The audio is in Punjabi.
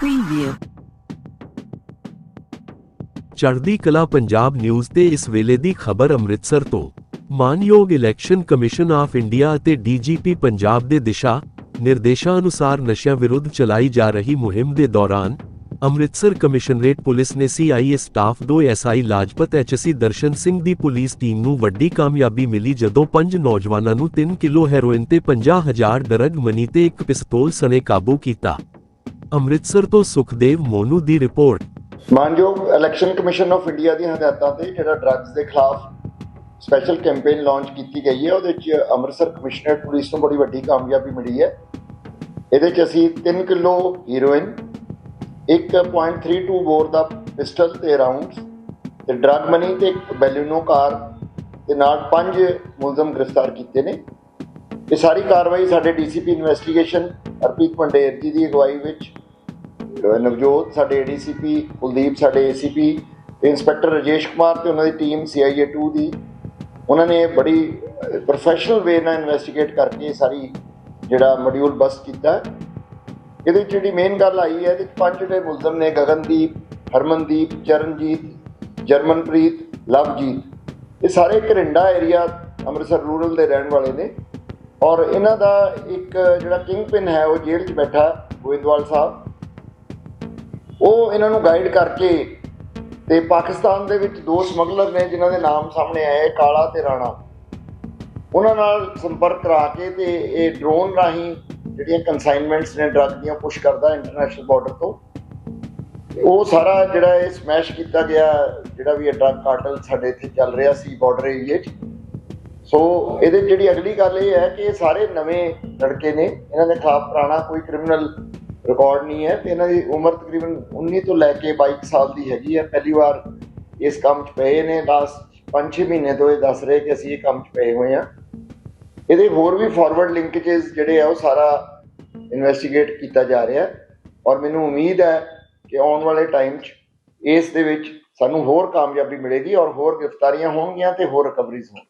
ਪ੍ਰੀਵਿਊ ਚੜ੍ਹਦੀ ਕਲਾ ਪੰਜਾਬ ਨਿਊਜ਼ ਤੇ ਇਸ ਵੇਲੇ ਦੀ ਖਬਰ ਅੰਮ੍ਰਿਤਸਰ ਤੋਂ। ਮਾਨਯੋਗ ਇਲੈਕਸ਼ਨ ਕਮਿਸ਼ਨ ਆਫ ਇੰਡੀਆ ਅਤੇ ਡੀਜੀਪੀ ਪੰਜਾਬ ਦੇ ਦਿਸ਼ਾ ਨਿਰਦੇਸ਼ਾਂ ਅਨੁਸਾਰ ਨਸ਼ਿਆਂ ਵਿਰੁੱਧ ਚਲਾਈ ਜਾ ਰਹੀ ਮੁਹਿੰਮ ਦੇ ਦੌਰਾਨ ਅੰਮ੍ਰਿਤਸਰ ਕਮਿਸ਼ਨਰੇਟ ਪੁਲਿਸ ਨੇ CIA staff 2 SI Lajpat HC Darshan Singh ਦੀ ਪੁਲਿਸ ਟੀਮ ਨੂੰ ਵੱਡੀ ਕਾਮਯਾਬੀ ਮਿਲੀ ਜਦੋਂ ਪੰਜ ਨੌਜਵਾਨਾਂ ਨੂੰ 3 ਕਿਲੋ ਹੈਰੋਇਨ ਤੇ 50000 ਡਰਗ ਮਨੀ ਤੇ ਇੱਕ ਪਿਸਤੌਲ ਸਣੇ ਕਾਬੂ ਕੀਤਾ। ਅੰਮ੍ਰਿਤਸਰ ਤੋਂ ਸੁਖਦੇਵ ਮੋਨੂ ਦੀ ਰਿਪੋਰਟ। ਮਾਨਯੋਗ ਇਲੈਕਸ਼ਨ ਕਮਿਸ਼ਨ ਆਫ ਇੰਡੀਆ ਦੀਆਂ ਹਦਾਇਤਾਂ ਤੇ ਜਿਹੜਾ ਡਰੱਗਸ ਦੇ ਖਿਲਾਫ ਸਪੈਸ਼ਲ ਕੈਂਪੇਨ ਲਾਂਚ ਕੀਤੀ ਗਈ ਹੈ, ਉਹਦੇ ਵਿੱਚ ਅੰਮ੍ਰਿਤਸਰ ਕਮਿਸ਼ਨਰੇਟ ਪੁਲਿਸ ਨੂੰ ਬੜੀ ਵੱਡੀ ਕਾਮਯਾਬੀ ਮਿਲੀ ਹੈ। ਇਹਦੇ ਵਿੱਚ ਅਸੀਂ 3 ਕਿਲੋ ਹੀਰੋਇਨ 1.32 ਬੋਰ ਦਾ ਪਿਸਟਲ ਤੇ ਰਾਉਂਡਸ, ਤੇ ਡਰੱਗ ਮਨੀ ਤੇ ਇੱਕ ਬੈਲੂਨੋ ਕਾਰ ਦੇ ਨਾਲ ਪੰਜ ਮੁਲਜ਼ਮ ਗ੍ਰਿਫਤਾਰ ਕੀਤੇ ਨੇ। ਇਹ ਸਾਰੀ ਕਾਰਵਾਈ ਸਾਡੇ ਡੀਸੀਪੀ ਇਨਵੈਸਟੀਗੇਸ਼ਨ ਹਰਪ੍ਰੀਤ ਪੰਡੇਰ ਜੀ ਦੀ ਅਗਵਾਈ ਵਿੱਚ ਨਵਜੋਤ ਸਾਡੇ ਏਡੀਸੀਪੀ ਕੁਲਦੀਪ ਸਾਡੇ ਏਸੀਪੀ ਤੇ ਇੰਸਪੈਕਟਰ ਰਜੇਸ਼ ਕੁਮਾਰ ਤੇ ਉਹਨਾਂ ਦੀ ਟੀਮ ਸੀਆਈਏ 2 ਦੀ। ਉਹਨਾਂ ਨੇ ਬੜੀ ਪ੍ਰੋਫੈਸ਼ਨਲ ਵੇ ਨਾਲ ਇਨਵੈਸਟੀਗੇਟ ਕਰਕੇ ਸਾਰੀ ਜਿਹੜਾ ਮੋਡਿਊਲ ਬਸ ਕੀਤਾ। ਇਹਦੇ ਵਿੱਚ ਜਿਹੜੀ ਮੇਨ ਗੱਲ ਆਈ ਹੈ, ਇਹਦੇ ਵਿੱਚ ਪੰਜ ਜਿਹੜੇ ਮੁਲਜ਼ਮ ਨੇ, ਗਗਨਦੀਪ, ਹਰਮਨਦੀਪ, ਚਰਨਜੀਤ, ਜਰਮਨਪ੍ਰੀਤ, ਲਵਜੀਤ। ਇਹ ਸਾਰੇ ਘਰਿੰਡਾ ਏਰੀਆ ਅੰਮ੍ਰਿਤਸਰ ਰੂਰਲ ਦੇ ਰਹਿਣ ਵਾਲੇ ਨੇ। ਔਰ ਇਹਨਾਂ ਦਾ ਇੱਕ ਜਿਹੜਾ ਕਿੰਗ ਪਿਨ ਹੈ, ਉਹ ਜੇਲ੍ਹ 'ਚ ਬੈਠਾ, ਗੋਇੰਦਵਾਲ ਸਾਹਿਬ। ਉਹ ਇਹਨਾਂ ਨੂੰ ਗਾਈਡ ਕਰਕੇ ਤੇ ਪਾਕਿਸਤਾਨ ਦੇ ਵਿੱਚ ਦੋ ਸਮਗਲਰ ਨੇ ਜਿਨ੍ਹਾਂ ਦੇ ਨਾਮ ਸਾਹਮਣੇ ਆਏ ਕਾਲਾ ਤੇ ਰਾਣਾ। ਉਹਨਾਂ ਨਾਲ ਸੰਪਰਕ ਕਰਾ ਕੇ ਤੇ ਇਹ ਡਰੋਨ ਰਾਹੀਂ ਜਿਹੜੀਆਂ ਕਨਸਾਈਨਮੈਂਟਸ ਨੇ ਡਰੱਗ ਦੀਆਂ ਪੁਸ਼ ਕਰਦਾ ਇੰਟਰਨੈਸ਼ਨਲ ਬਾਰਡਰ ਤੋਂ। ਉਹ ਸਾਰਾ ਜਿਹੜਾ ਇਹ ਸਮੈਸ਼ ਕੀਤਾ ਗਿਆ, ਜਿਹੜਾ ਵੀ ਇਹ ਡਰੱਗ ਕਾਰਟਲ ਸਾਡੇ ਇੱਥੇ ਚੱਲ ਰਿਹਾ ਸੀ ਬਾਰਡਰ ਏਰੀਏ 'ਚ। ਸੋ ਇਹਦੇ ਜਿਹੜੀ ਅਗਲੀ ਗੱਲ ਇਹ ਹੈ ਕਿ ਇਹ ਸਾਰੇ ਨਵੇਂ ਲੜਕੇ ਨੇ, ਇਹਨਾਂ ਦੇ ਖਿਲਾਫ ਪੁਰਾਣਾ ਕੋਈ ਕ੍ਰਿਮੀਨਲ ਰਿਕਾਰਡ ਨਹੀਂ ਹੈ ਤੇ ਇਹਨਾਂ ਦੀ ਉਮਰ ਤਕਰੀਬਨ 19 ਤੋਂ ਲੈ ਕੇ 22 ਸਾਲ ਦੀ ਹੈਗੀ ਹੈ। ਪਹਿਲੀ ਵਾਰ ਇਸ ਕੰਮ 'ਚ ਪਏ ਨੇ। ਲਾਸਟ 5-6 ਮਹੀਨੇ ਤੋਂ ਇਹ ਦੱਸ ਰਹੇ ਕਿ ਅਸੀਂ ਇਹ ਕੰਮ 'ਚ ਪਏ ਹੋਏ ਹਾਂ। ਇਹਦੇ ਹੋਰ ਵੀ ਫਾਰਵਰਡ ਲਿੰਕੇजेस ਜਿਹੜੇ ਆ, ਉਹ ਸਾਰਾ ਇਨਵੈਸਟੀਗੇਟ ਕੀਤਾ ਜਾ ਰਿਹਾ ਔਰ ਮੈਨੂੰ ਉਮੀਦ ਹੈ ਕਿ ਆਉਣ ਵਾਲੇ ਟਾਈਮ 'ਚ ਇਸ ਦੇ ਵਿੱਚ ਸਾਨੂੰ ਹੋਰ ਕਾਮਯਾਬੀ ਮਿਲੇਗੀ ਔਰ ਹੋਰ ਗ੍ਰਿਫਤਾਰੀਆਂ ਹੋਣਗੀਆਂ ਤੇ ਹੋਰ ਰਿਕਵਰੀਜ਼ ਹੋਣ